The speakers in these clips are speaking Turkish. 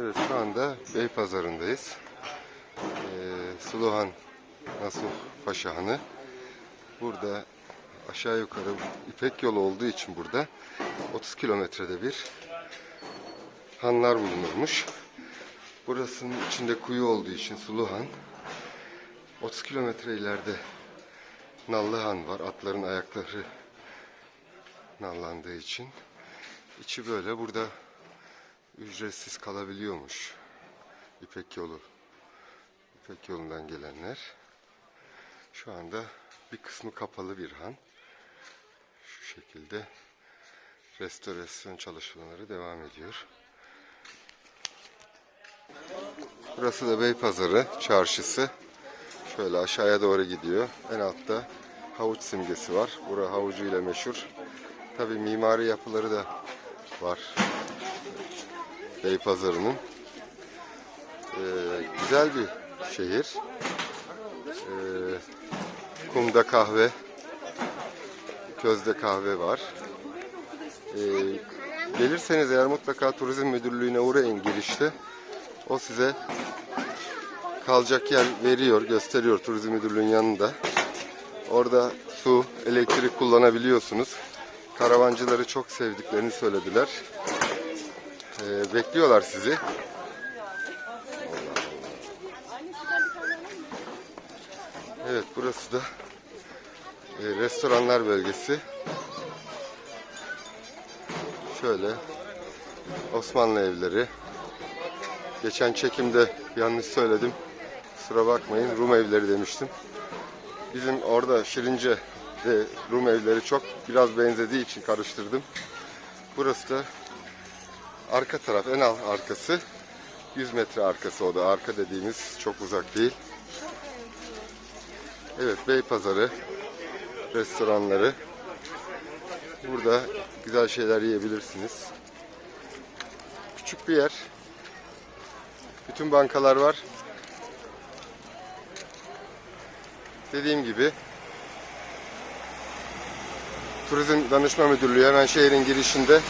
Evet şu anda Beypazarı'ndayız. Ee, Suluhan Nasuh Paşa Hanı. Burada aşağı yukarı İpek yolu olduğu için burada 30 kilometrede bir hanlar bulunurmuş. Burasının içinde kuyu olduğu için Suluhan. 30 kilometre ileride Nallıhan var. Atların ayakları nallandığı için. İçi böyle burada ücretsiz kalabiliyormuş. İpek yolu. İpek yolundan gelenler. Şu anda bir kısmı kapalı bir han. Şu şekilde restorasyon çalışmaları devam ediyor. Burası da Beypazarı çarşısı. Şöyle aşağıya doğru gidiyor. En altta havuç simgesi var. Bura havucu ile meşhur. Tabi mimari yapıları da var. Beypazarı'nın. Ee, güzel bir şehir. Ee, kumda kahve, közde kahve var. Ee, gelirseniz eğer mutlaka turizm müdürlüğüne uğrayın girişte. O size kalacak yer veriyor, gösteriyor turizm müdürlüğünün yanında. Orada su, elektrik kullanabiliyorsunuz. Karavancıları çok sevdiklerini söylediler. Ee, bekliyorlar sizi. Evet burası da e, restoranlar bölgesi. Şöyle Osmanlı evleri. Geçen çekimde yanlış söyledim. Kusura bakmayın Rum evleri demiştim. Bizim orada Şirince de Rum evleri çok biraz benzediği için karıştırdım. Burası da arka taraf en alt arkası 100 metre arkası o da arka dediğimiz çok uzak değil. Evet Beypazarı restoranları burada güzel şeyler yiyebilirsiniz. Küçük bir yer. Bütün bankalar var. Dediğim gibi Turizm Danışma Müdürlüğü hemen şehrin girişinde.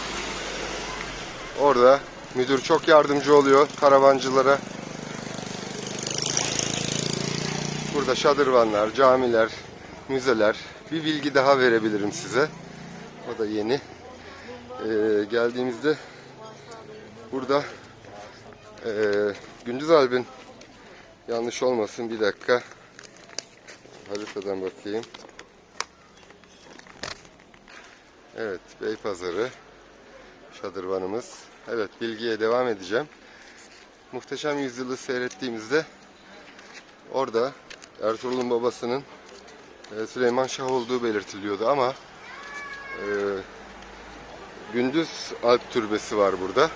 Orada müdür çok yardımcı oluyor karavancılara. Burada şadırvanlar, camiler, müzeler. Bir bilgi daha verebilirim size. O da yeni. Ee, geldiğimizde burada ee, Gündüz Alp'in yanlış olmasın bir dakika haritadan bakayım. Evet Beypazarı şadırvanımız. Evet bilgiye devam edeceğim. Muhteşem Yüzyılı seyrettiğimizde orada Ertuğrul'un babasının e, Süleyman Şah olduğu belirtiliyordu ama e, Gündüz Alp Türbesi var burada.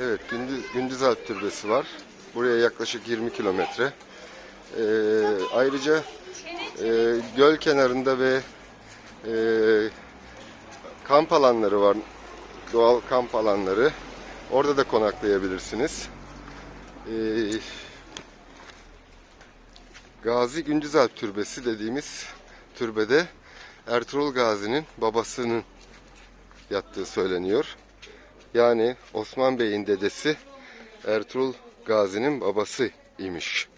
Evet Gündüz, Gündüz Alp Türbesi var. Buraya yaklaşık 20 kilometre. E, ayrıca e, göl kenarında ve e, kamp alanları var. Doğal kamp alanları. Orada da konaklayabilirsiniz. E, Gazi Gündüzalp Türbesi dediğimiz türbede Ertuğrul Gazi'nin babasının yattığı söyleniyor. Yani Osman Bey'in dedesi Ertuğrul Gazi'nin babası imiş.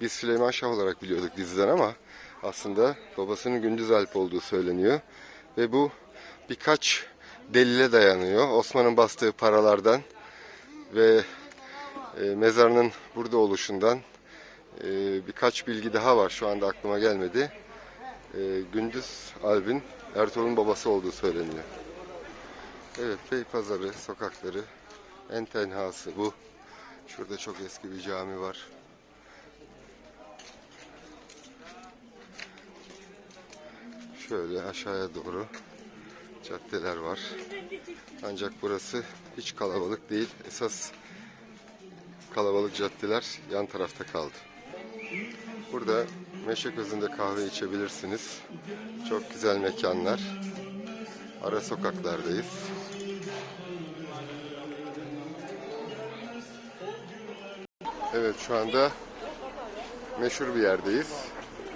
Biz Süleyman Şah olarak biliyorduk diziden ama aslında babasının Gündüz Alp olduğu söyleniyor. Ve bu birkaç delile dayanıyor. Osman'ın bastığı paralardan ve e, mezarının burada oluşundan e, birkaç bilgi daha var. Şu anda aklıma gelmedi. E, Gündüz Alp'in Ertuğrul'un babası olduğu söyleniyor. Evet Beypazarı sokakları en tenhası bu. Şurada çok eski bir cami var. Şöyle aşağıya doğru caddeler var. Ancak burası hiç kalabalık değil. Esas kalabalık caddeler yan tarafta kaldı. Burada meşe közünde kahve içebilirsiniz. Çok güzel mekanlar. Ara sokaklardayız. Evet şu anda meşhur bir yerdeyiz.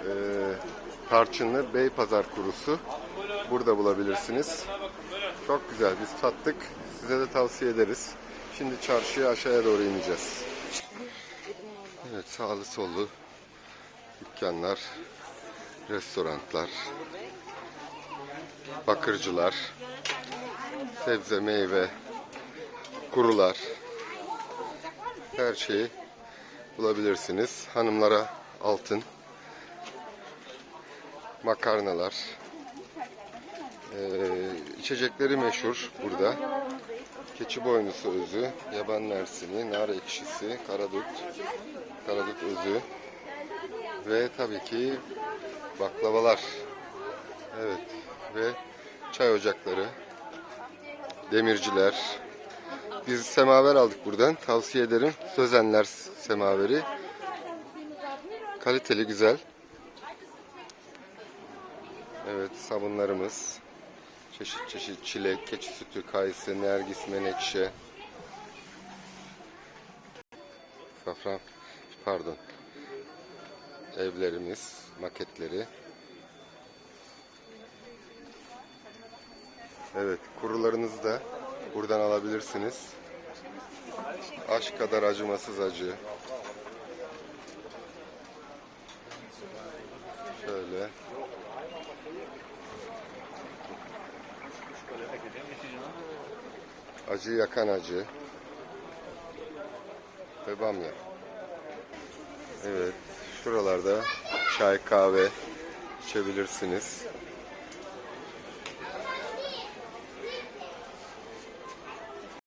Ee, tarçınlı Beypazar kurusu. Burada bulabilirsiniz. Çok güzel biz tattık. Size de tavsiye ederiz. Şimdi çarşıya aşağıya doğru ineceğiz. Evet sağlı sollu dükkanlar, restoranlar, bakırcılar, sebze meyve, kurular, her şeyi bulabilirsiniz. Hanımlara altın, makarnalar, ee, içecekleri meşhur burada. Keçi boynuzu özü, yaban mersini, nar ekşisi, karadut, karadut özü ve tabii ki baklavalar. Evet ve çay ocakları, demirciler. Biz semaver aldık buradan. Tavsiye ederim. Sözenler semaveri. Kaliteli, güzel. Evet, sabunlarımız. Çeşit çeşit çilek, keçi sütü, kayısı, nergis, menekşe. Safran, pardon. Evlerimiz, maketleri. Evet, kurularınızı da buradan alabilirsiniz. Aşk kadar acımasız acı. Şöyle. Acı yakan acı. Ve bamya. Evet. Şuralarda çay kahve içebilirsiniz.